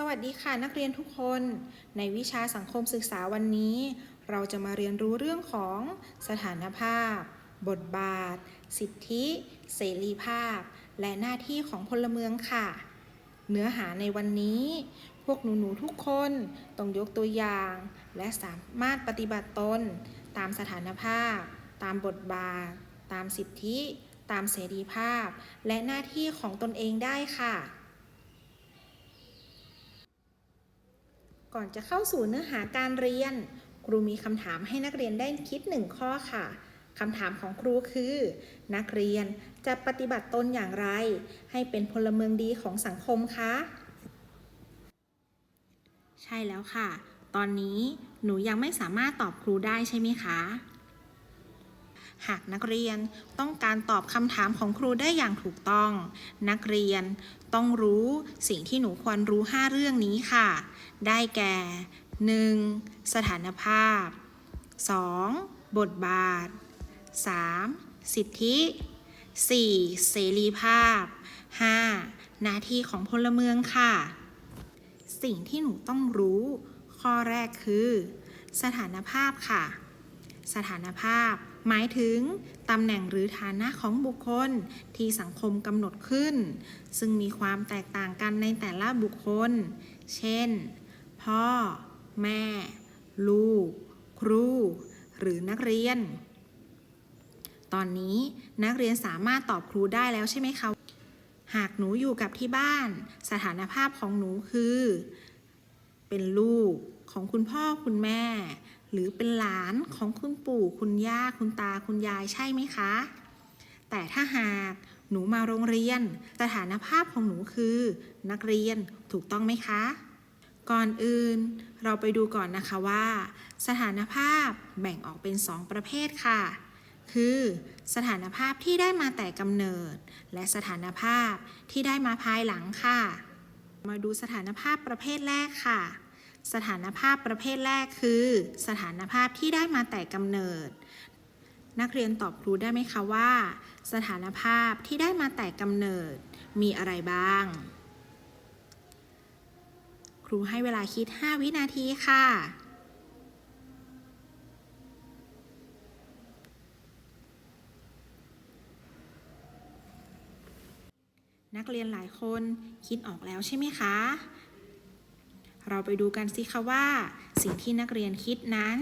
สวัสดีค่ะนักเรียนทุกคน ในวิชาสังคมศึกษาวันนี้ เราจะมาเรียนรู้เรื่องของสถานภาพ บทบาท สิทธิ เสรีภาพ และหน้าที่ของพลเมืองค่ะ เนื้อหาในวันนี้ พวกหนูๆทุกคนต้องยกตัวอย่าง และสามารถปฏิบัติตน ตามสถานภาพ ตามบทบาท ตามสิทธิ ตามเสรีภาพ และหน้าที่ของตนเองได้ค่ะ ก่อนจะเข้าสู่เนื้อหาการเรียน ครูมีคำถามให้นักเรียนได้คิดหนึ่งข้อค่ะคำถามของครูคือ นักเรียนจะปฏิบัติตนอย่างไร ให้เป็นพลเมืองดีของสังคมคะ ใช่แล้วค่ะ ตอนนี้หนูยังไม่สามารถตอบครูได้ใช่ไหมคะ หากนักเรียนต้องการตอบคำถามของครูได้อย่างถูกต้อง นักเรียนต้องรู้สิ่งที่หนูควรรู้ 5 เรื่องนี้ค่ะ ได้แก่ 1. สถานภาพ 2. บทบาท 3. สิทธิ 4. เสรีภาพ 5. หน้าที่ของพลเมืองค่ะ สิ่งที่หนูต้องรู้ ข้อแรกคือ สถานภาพค่ะ สถานภาพ หมายถึงตำแหน่งหรือฐานะของบุคคลที่สังคมกำหนดขึ้น ซึ่งมีความแตกต่างกันในแต่ละบุคคล เช่น พ่อ แม่ ลูก ครู หรือนักเรียน ตอนนี้นักเรียนสามารถตอบครูได้แล้วใช่ไหมคะ หากหนูอยู่กับที่บ้าน สถานภาพของหนูคือ เป็นลูกของคุณพ่อคุณแม่ หรือเป็นหลานของคุณปู่คุณย่าคุณตาคุณยายใช่ไหมคะ แต่ถ้าหากหนูมาโรงเรียน สถานภาพของหนูคือ นักเรียนถูกต้องไหมคะ ก่อนอื่น เราไปดูก่อนนะคะว่า สถานภาพแบ่งออกเป็น 2 ประเภทค่ะ คือสถานภาพที่ได้มาแต่กำเนิด และสถานภาพที่ได้มาภายหลังค่ะ มาดูสถานภาพประเภทแรกค่ะ สถานภาพประเภทแรกคือ สถานภาพที่ได้มาแต่กำเนิด นักเรียนตอบครูได้ไหมคะว่า สถานภาพที่ได้มาแต่กำเนิด มีอะไรบ้าง ครูให้เวลาคิด 5 วินาทีค่ะนักเรียนหลายคนคิดออกแล้วใช่ไหมคะ เราไปดูกันสิคะว่า สิ่งที่นักเรียนคิดนั้น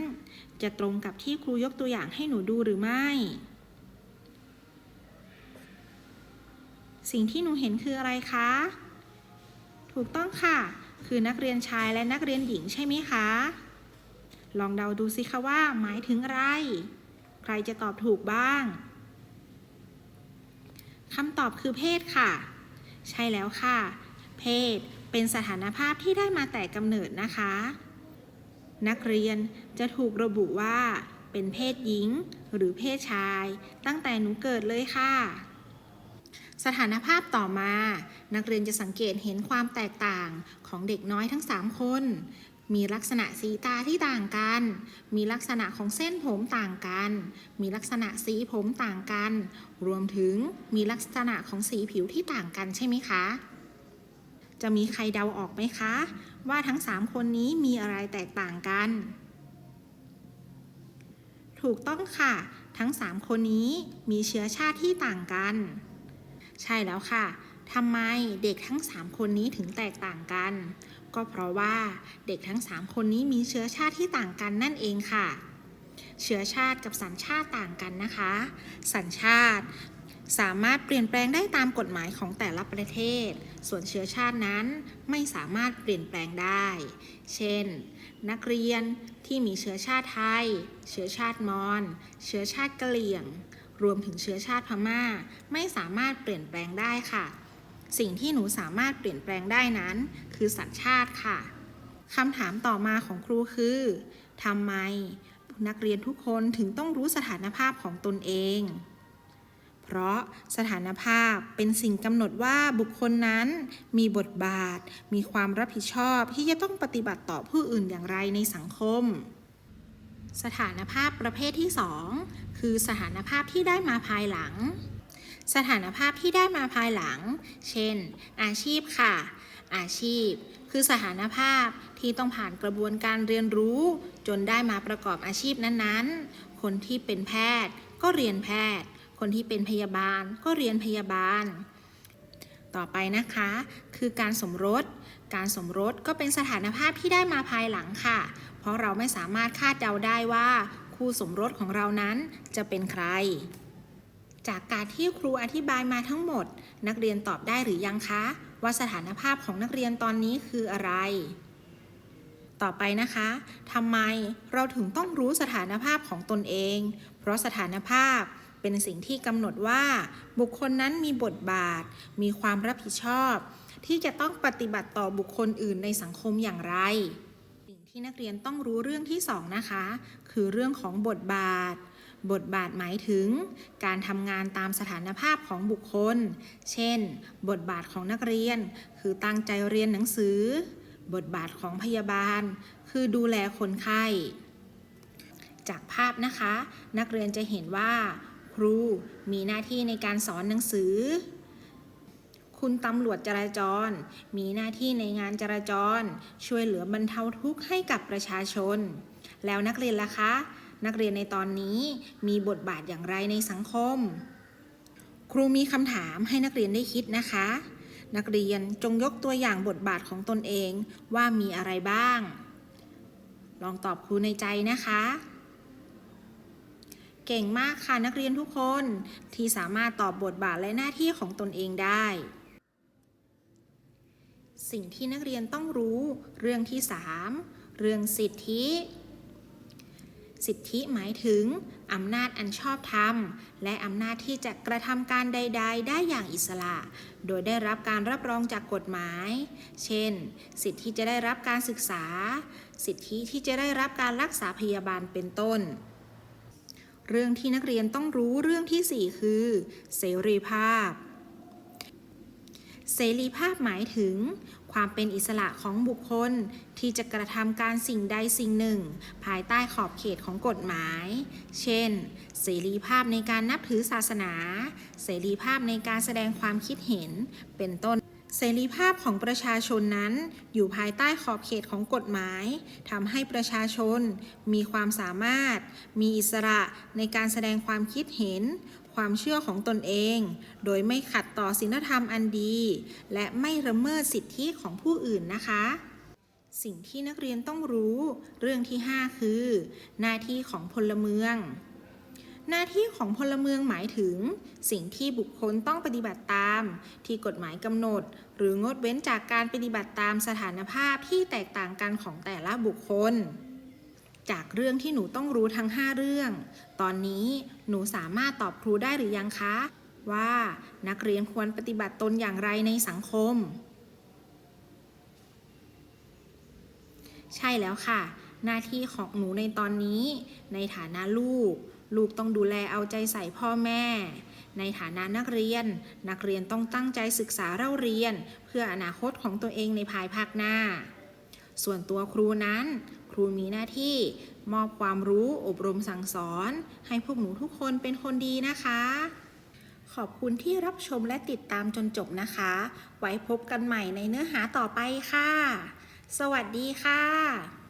จะตรงกับที่ครูยกตัวอย่างให้หนูดูหรือไม่ สิ่งที่หนูเห็นคืออะไรคะ ถูกต้องค่ะ คือนักเรียนชายและนักเรียนหญิงใช่ไหมคะ ลองเดาดูสิคะว่า หมายถึงอะไร ใครจะตอบถูกบ้างคำตอบคือเพศค่ะ ใช่แล้วค่ะ เพศ เป็นสถานภาพที่ได้มาแต่กำเนิดนะคะ นักเรียนจะถูกระบุว่า เป็นเพศหญิง หรือเพศชาย ตั้งแต่หนูเกิดเลยค่ะ สถานภาพต่อมา นักเรียนจะสังเกตเห็นความแตกต่างของเด็กน้อยทั้ง 3 คน มีลักษณะสีตาที่ต่างกัน มีลักษณะของเส้นผมต่างกัน มีลักษณะสีผมต่างกัน รวมถึงมีลักษณะของสีผิวที่ต่างกันใช่ไหมคะ จะมีใครเดาออกไหมคะ ว่าทั้ง 3 คนนี้มีอะไรแตกต่างกัน ถูกต้องค่ะ ทั้ง 3 คนนี้มีเชื้อชาติที่ต่างกัน ใช่แล้วค่ะทำไมเด็กทั้ง 3 คนนี้ถึงแตกต่างกัน ก็เพราะว่าเด็กทั้ง 3 คนนี้มีเชื้อชาติที่ต่างกันนั่นเองค่ะ เชื้อชาติกับสัญชาติต่างกันนะคะ สัญชาติ สามารถเปลี่ยนแปลงได้ตามกฎหมายของแต่ละประเทศ ส่วนเชื้อชาตินั้นไม่สามารถเปลี่ยนแปลงได้ เช่น นักเรียนที่มีเชื้อชาติไทย เชื้อชาติมอญ เชื้อชาติกะเหรี่ยง รวมถึงเชื้อชาติพม่า ไม่สามารถเปลี่ยนแปลงได้ค่ะ สิ่งที่หนูสามารถเปลี่ยนแปลงได้นั้น คือสัญชาติค่ะคำถามต่อมาของครูคือทำไมนักเรียนทุกคนถึงต้องรู้สถานภาพของตนเอง เพราะสถานภาพเป็นสิ่งกำหนดว่าบุคคลนั้นมีบทบาท มีความรับผิดชอบที่จะต้องปฏิบัติต่อผู้อื่นอย่างไรในสังคม สถานภาพประเภทที่ 2 คือสถานภาพที่ได้มาภายหลัง สถานภาพที่ได้มาภายหลัง เช่น อาชีพค่ะ อาชีพ คือสถานภาพที่ต้องผ่านกระบวนการเรียนรู้ จนได้มาประกอบอาชีพนั้นๆ คนที่เป็นแพทย์ก็เรียนแพทย์ คนที่เป็นพยาบาลก็เรียนพยาบาล ต่อไปนะคะ คือการสมรส การสมรสก็เป็นสถานภาพที่ได้มาภายหลังค่ะ เพราะเราไม่สามารถคาดเดาได้ว่าคู่สมรสของเรานั้นจะเป็นใคร จากการที่ครูอธิบายมาทั้งหมด นักเรียนตอบได้หรือยังคะ ว่าสถานภาพของนักเรียนตอนนี้คืออะไรต่อไปนะคะทำไมเราถึงต้องรู้สถานภาพของตนเอง เพราะสถานภาพ เป็นสิ่งที่กำหนดว่า บุคคลนั้นมีบทบาท มีความรับผิดชอบ ที่จะต้องปฏิบัติต่อบุคคลอื่นในสังคมอย่างไร สิ่งที่นักเรียนต้องรู้เรื่องที่สองนะคะ คือเรื่องของบทบาท บทบาทหมายถึง การทำงานตามสถานภาพของบุคคล เช่น บทบาทของนักเรียน คือตั้งใจเรียนหนังสือ บทบาทของพยาบาล คือดูแลคนไข้จากภาพนะคะ นักเรียนจะเห็นว่า ครูมีหน้าที่ในการสอนหนังสือ คุณตำรวจจราจร มีหน้าที่ในงานจราจร ช่วยเหลือบรรเทาทุกข์ให้กับประชาชน แล้วนักเรียนล่ะคะ นักเรียนในตอนนี้มีบทบาทอย่างไรในสังคม ครูมีคำถามให้นักเรียนได้คิดนะคะ นักเรียนจงยกตัวอย่างบทบาทของตนเองว่ามีอะไรบ้าง ลองตอบครูในใจนะคะ เก่งมากค่ะนักเรียนทุกคนที่สามารถตอบบทบาทและหน้าที่ของตนเองได้ สิ่งที่นักเรียนต้องรู้ เรื่องที่ 3 เรื่องสิทธิ สิทธิหมายถึงอำนาจอันชอบธรรม และอำนาจที่จะกระทำการใด ๆ ได้อย่างอิสระ โดยได้รับการรับรองจากกฎหมาย เช่น สิทธิจะได้รับการศึกษา สิทธิที่จะได้รับการรักษาพยาบาลเป็นต้น เรื่องที่นักเรียนต้องรู้เรื่องที่ 4 คือ เสรีภาพ เสรีภาพหมายถึง ความเป็นอิสระของบุคคลที่จะกระทำการสิ่งใดสิ่งหนึ่ง ภายใต้ขอบเขตของกฎหมาย เช่น เสรีภาพในการนับถือศาสนา เสรีภาพในการแสดงความคิดเห็น เป็นต้น เสรีภาพของประชาชนนั้นอยู่ภายใต้ขอบเขตของกฎหมายทำให้ประชาชนมีความสามารถ มีอิสระในการแสดงความคิดเห็น ความเชื่อของตนเอง โดยไม่ขัดต่อศีลธรรมอันดี และไม่ละเมิดสิทธิของผู้อื่นนะคะ สิ่งที่นักเรียนต้องรู้ เรื่องที่ 5 คือ หน้าที่ของพลเมือง หน้าที่ของพลเมืองหมายถึง สิ่งที่บุคคลต้องปฏิบัติตาม ที่กฎหมายกำหนด หรืองดเว้นจากการปฏิบัติตามสถานภาพที่แตกต่างกันของแต่ละบุคคล จากเรื่องที่หนูต้องรู้ทั้ง 5 เรื่อง ตอนนี้หนูสามารถตอบครูได้หรือยังคะ ว่านักเรียนควรปฏิบัติตนอย่างไรในสังคม ใช่แล้วค่ะ หน้าที่ของหนูในตอนนี้ ในฐานะลูก ลูกต้องดูแลเอาใจใส่พ่อแม่ ในฐานะนักเรียน นักเรียนต้องตั้งใจศึกษาเล่าเรียน เพื่ออนาคตของตัวเองในภายภาคหน้า ส่วนตัวครูนั้น ครูมีหน้าที่ มอบความรู้อบรมสั่งสอน ให้พวกหนูทุกคนเป็นคนดีนะคะ ขอบคุณที่รับชมและติดตามจนจบนะคะ ไว้พบกันใหม่ในเนื้อหาต่อไปค่ะ สวัสดีค่ะ